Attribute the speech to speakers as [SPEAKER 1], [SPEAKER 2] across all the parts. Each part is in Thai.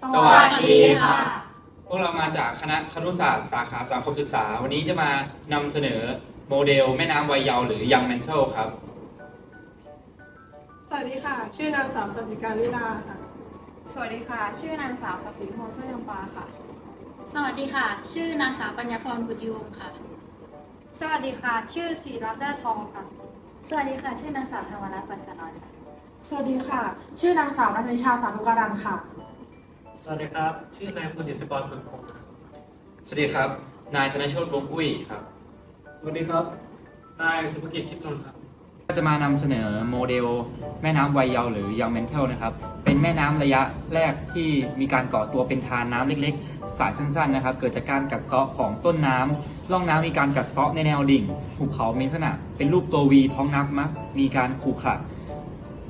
[SPEAKER 1] สวัสดีค่ะ
[SPEAKER 2] พวกเรามาจากคณะครุศาสตร์สาขาสังคมศึกษา วันนี้จะมานำเสนอโมเดลแม่น้ำไวยเยาว์หรือยังแมนเทลครับ
[SPEAKER 1] สวัสดีค่ะ ชื่อนางสาวสสิการลิลาค่ะ
[SPEAKER 3] สวัสดีค่ะ ชื่อนางสาวสัสิโมเชื่อยังปาค่ะ
[SPEAKER 4] สวัสดีค่ะ ชื่อนางสาวปัญญาพรบุญยวงศ์ค่ะ
[SPEAKER 3] สวัสดีค่ะ ชื่อศิรัตน์แด้ทองค่ะ
[SPEAKER 4] สวัสดีค่ะ ชื่อนางสาวธรรมรัตน์ปัญญาน้อยค่ะ
[SPEAKER 5] สวัสดีค่ะ ชื่อนางสาวนัทนิชาสาธุการันค่ะ
[SPEAKER 6] สวัสดีครับ ชื่อนายพลดิษกรผลพงศ์ครับ
[SPEAKER 2] สวัสดีครับ นายธนโชติวงศ์อุ้ยครับ
[SPEAKER 6] สวัสดีครับ นายสุภกิจทิพย์นนท์ครับ
[SPEAKER 2] ก็จะมานำเสนอโมเดลแม่น้ำไวยเยาว์หรือยังแมนเทลนะครับ เป็นแม่น้ำระยะแรกที่มีการก่อตัวเป็นทานน้ำเล็กๆ สายสั้นๆนะครับ เกิดจากการกัดเซาะของต้นน้ำร่องน้ำมีการกัดเซาะในแนวดิ่งภูเขามีลักษณะ เป็นรูปตัววีท้องน้ำมักมีการขรุขระ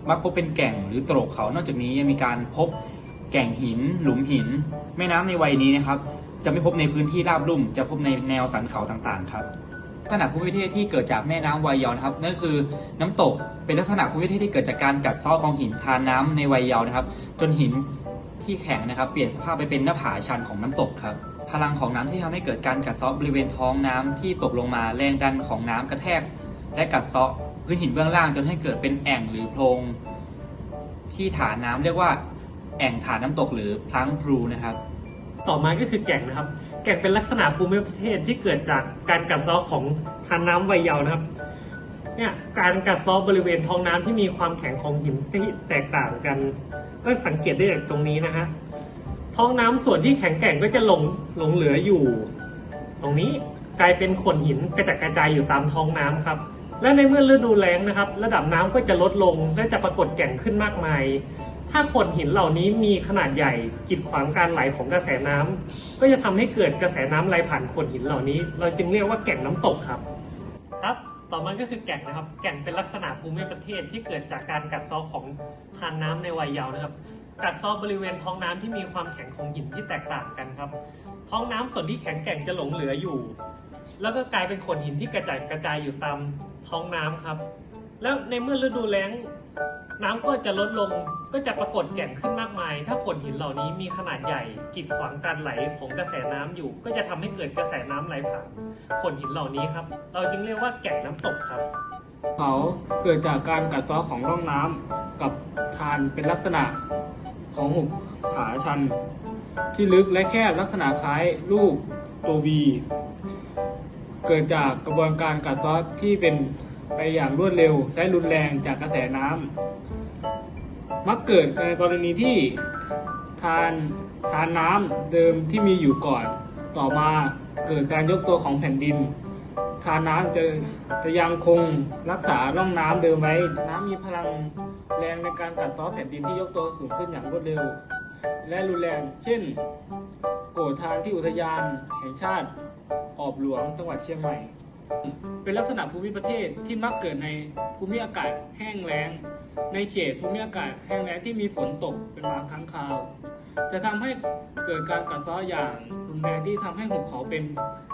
[SPEAKER 2] มักพบเป็นแก่งหรือตรกเขานอกจากนี้ยังมีการพบ แก่งหิน หลุมหิน แม่น้ำในวัยนี้นะครับ จะไม่พบในพื้นที่ราบลุ่ม จะพบในแนวสันเขาต่างๆ ครับลักษณะภูมิประเทศที่เกิดจากแม่น้ำไวยเยาวนะครับนั่นคือน้ำตกเป็นลักษณะภูมิประเทศที่เกิดจากการกัดเซ้อของหินทานน้ำในไวยเยาวนะครับ จนหินที่แข็งนะครับ เปลี่ยนสภาพไปเป็นหน้าผาชันของน้ำตกครับ พลังของน้ำที่ทำให้เกิดการกัดเซาะบริเวณท้องน้ำที่ตกลงมาแรงดันของน้ำกระแทก และกัดเซาะพื้นหินเบื้องล่างจนให้เกิดเป็นแอ่งหรือโพรงที่ฐานน้ำเรียกว่า แอ่งฐานน้ำตกหรือพลังพลูนะครับ
[SPEAKER 6] ต่อมาก็คือแก่งนะครับ แก่งเป็นลักษณะภูมิประเทศที่เกิดจากการกัดเซาะของทานน้ำไวยเยาว์นะครับเนี่ยการกัดเซาะบริเวณท้องน้ำที่มีความแข็งของหินที่แตกต่างกัน ก็สังเกตได้จากตรงนี้นะฮะท้องน้ำส่วนที่แข็งแกร่งก็จะหลงหลงเหลืออยู่ ตรงนี้กลายเป็นขนหินกระจัดกระจายอยู่ตามท้องน้ำครับ และในเมื่อฤดูแล้งนะครับ ระดับน้ำก็จะลดลงและจะปรากฏแก่งขึ้นมากมาย ถ้าโขดหินเหล่านี้มีขนาดใหญ่กีดขวางการไหลของกระแสน้ำก็จะทำให้เกิดกระแสน้ำไหลผ่านโขดหินเหล่านี้ เราจึงเรียกว่าแก่งน้ำตกครับ ครับ ต่อมาก็คือแก่งนะครับ แก่งเป็นลักษณะภูมิประเทศที่เกิดจากการกัดเซาะของทานน้ำในวัยเยาว์นะครับกัดเซาะบริเวณท้องน้ำที่มีความแข็งของหินที่แตกต่างกันครับ ท้องน้ำส่วนที่แข็งแกร่งจะหลงเหลืออยู่ แล้วก็กลายเป็นโขดหินที่กระจายกระจายอยู่ตามท้องน้ำครับ แล้วในเมื่อฤดูแล้ง น้ำก็จะลดลงก็จะปรากฏแก่งขึ้นมากมาย ถ้าขดหินเหล่านี้มีขนาดใหญ่กีดขวางการไหลของกระแสน้ำอยู่ ก็จะทำให้เกิดกระแสน้ำไหลผ่านขดหินเหล่านี้ครับ เราจึงเรียกว่าแก่งน้ำตกครับ
[SPEAKER 7] เขาเกิดจากการกัดเซาะของร่องน้ำกับทานเป็นลักษณะของหุบผาชัน ที่ลึกและแคบลักษณะคล้ายรูปตัววีเกิดจากกระบวนการกัดเซาะที่เป็น ไปอย่างรวดเร็วและรุนแรงจากกระแสน้ำมักเกิดในกรณีที่ทานทานน้ำเดิมที่มีอยู่ก่อน ต่อมาเกิดการยกตัวของแผ่นดิน ทานน้ำจะจะยังคงรักษาร่องน้ำเดิมไว้ น้ำมีพลังแรงในการกัดเซาะแผ่นดินที่ยกตัวสูงขึ้นอย่างรวดเร็ว และรุนแรง เช่น โกรธทานที่อุทยานแห่งชาติออบหลวงจังหวัดเชียงใหม่ เป็นลักษณะภูมิประเทศที่มักเกิดในภูมิอากาศแห้งแล้ง ในเขตภูมิอากาศแห้งแล้งที่มีฝนตกเป็นบางครั้งคราว จะทำให้เกิดการกัดเซาะอย่างรุนแรงที่ทำให้หุบเขาเป็น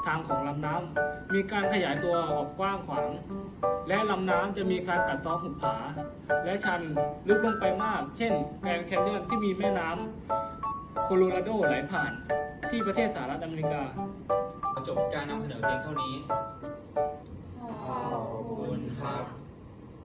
[SPEAKER 7] ทางของลำน้ำมีการขยายตัวออกกว้างขวาง และลำน้ำจะมีการกัดเซาะหุบผา และชันลึกลงไปมาก เช่นแกรนแคนยอนที่มีแม่น้ำโคโลราโดไหลผ่านที่ประเทศสหรัฐอเมริกา
[SPEAKER 2] จบการนำเสนอเพียงเท่านี้ 他